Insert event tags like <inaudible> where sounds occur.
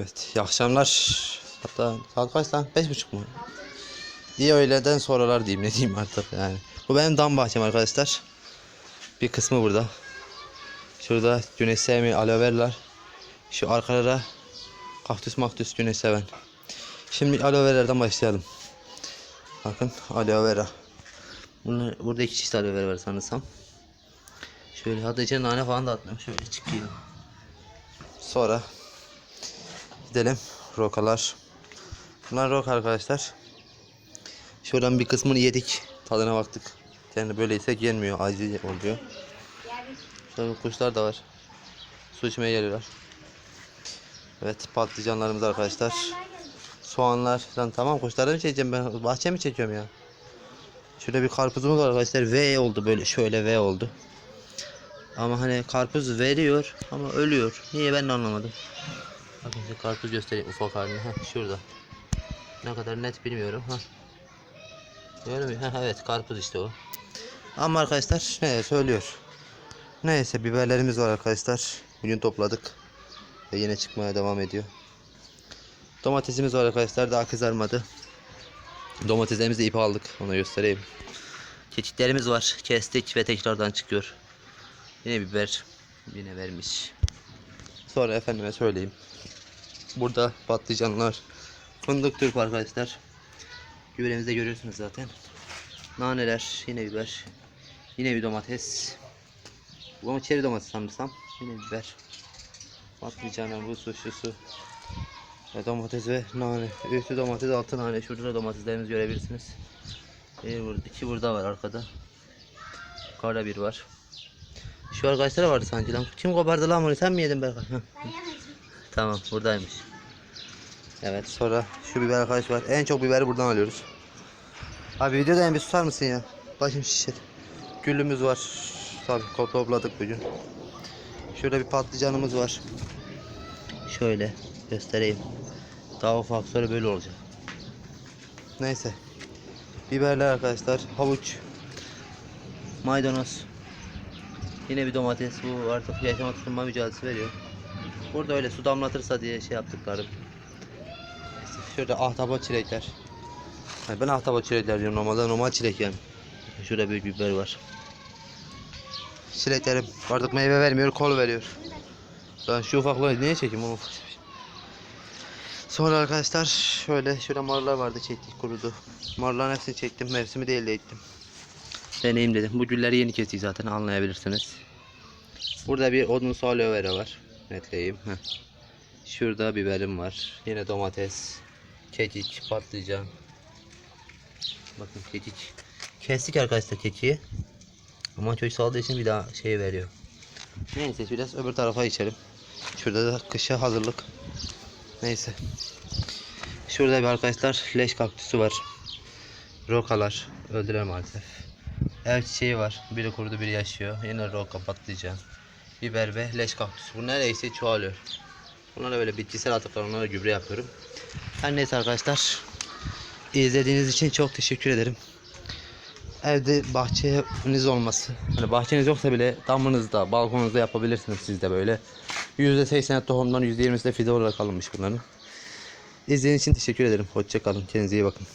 Evet, iyi akşamlar. Hatta saat kaç lan? Beş buçuk mu? İyi öğleden sonralar diyeyim ne diyeyim artık yani. Bu benim dam bahçem arkadaşlar. Bir kısmı burada. Şurada güneş sevmeyi aloe veralar. Şu arkalara kaktüs maktüs güneş seven. Şimdi aloe veralardan başlayalım. Bakın aloe vera. Bunlar, burada iki çeşit aloe vera var sanırsam. Şöyle içine nane falan da atmıyorum. Şöyle çıkıyor. Sonra gidelim rokalar. Bunlar roka arkadaşlar. Şuradan bir kısmını yedik. Tadına baktık. Yani böyle yesek yenmiyor. Acı oluyor. Şöyle kuşlar da var. Su içmeye geliyorlar. Evet patlıcanlarımız arkadaşlar. Soğanlar. Lan tamam kuşları mı çekeceğim ben? Bahçe mi çekiyorum ya? Şöyle bir karpuzumuz var arkadaşlar. V oldu böyle. Şöyle V oldu. Ama hani karpuz veriyor ama ölüyor. Niye ben de anlamadım. Bakın size karpuz göstereyim ufak halini. Heh, şurada. Ne kadar net bilmiyorum. Ha. Öyle mi? Heh, evet karpuz işte o. Ama arkadaşlar ne söylüyor. Neyse biberlerimiz var arkadaşlar. Bugün topladık. Ve yine çıkmaya devam ediyor. Domatesimiz var arkadaşlar daha kızarmadı. Domateslerimizi ip aldık. Onu göstereyim. Çeşitlerimiz var. Kestik ve tekrardan çıkıyor. Yine biber. Yine vermiş. Sonra efendime söyleyeyim. Burada patlıcanlar. Fındık türk arkadaşlar. Gübremizde görüyorsunuz zaten. Naneler. Yine biber. Yine bir domates. Bu ama çeri domates sanırsam. Yine biber. Patlıcanlar bu su şu. Ve domates ve nane. Üstü domates altı nane. Şurada da domateslerimizi görebilirsiniz. Bir burada, iki burada var arkada. Yukarıda bir var. Şu arkadaşlar vardı sanki lan. Kim kopardı lan bunu? Sen mi yedin Berkay? <laughs> Tamam buradaymış. Evet sonra şu biber arkadaş var. En çok biberi buradan alıyoruz. Abi videoda bir susar mısın ya? Başım şişir. Güllümüz var. Tabii ko- topladık bugün. Şurada bir patlıcanımız var. Şöyle göstereyim. Daha ufak sonra böyle olacak. Neyse. Biberler arkadaşlar. Havuç. Maydanoz. Yine bir domates. Bu artık yaşama tutunma mücadelesi veriyor. Burada öyle su damlatırsa diye şey yaptıklarım. Şurada ahtapot çilekler. Yani ben ahtapot çilekler diyorum normalde normal çilek yani. Şurada büyük biber var. Çileklerim artık meyve vermiyor kol veriyor. Ben şu ufaklığı niye çekeyim onu? Sonra arkadaşlar şöyle şöyle marlar vardı çektik kurudu. Marların hepsini çektim mevsimi değil de ettim. Deneyim dedim. Bu gülleri yeni kestik zaten anlayabilirsiniz. Burada bir odunsu aloe vera var. Netleyeyim. Şurada biberim var. Yine domates, kekik, patlıcan. Bakın kekik. Kestik arkadaşlar kekiği. Ama çocuk saldığı için bir daha şey veriyor. Neyse biraz öbür tarafa içelim. Şurada da kışa hazırlık. Neyse. Şurada bir arkadaşlar leş kaktüsü var. Rokalar. Öldüler maalesef. Ev çiçeği var. Biri kurudu biri yaşıyor. Yine roka patlıcan. Biber ve leş kaktüsü. Bu neredeyse çoğalıyor. Bunlara böyle bitkisel atıklar onlara gübre yapıyorum. Her neyse arkadaşlar. İzlediğiniz için çok teşekkür ederim. Evde bahçeniz olması. Hani bahçeniz yoksa bile damınızda, balkonunuzda yapabilirsiniz siz de böyle. %80 tohumdan %20'si de fide olarak alınmış bunların. İzlediğiniz için teşekkür ederim. Hoşçakalın. Kendinize iyi bakın.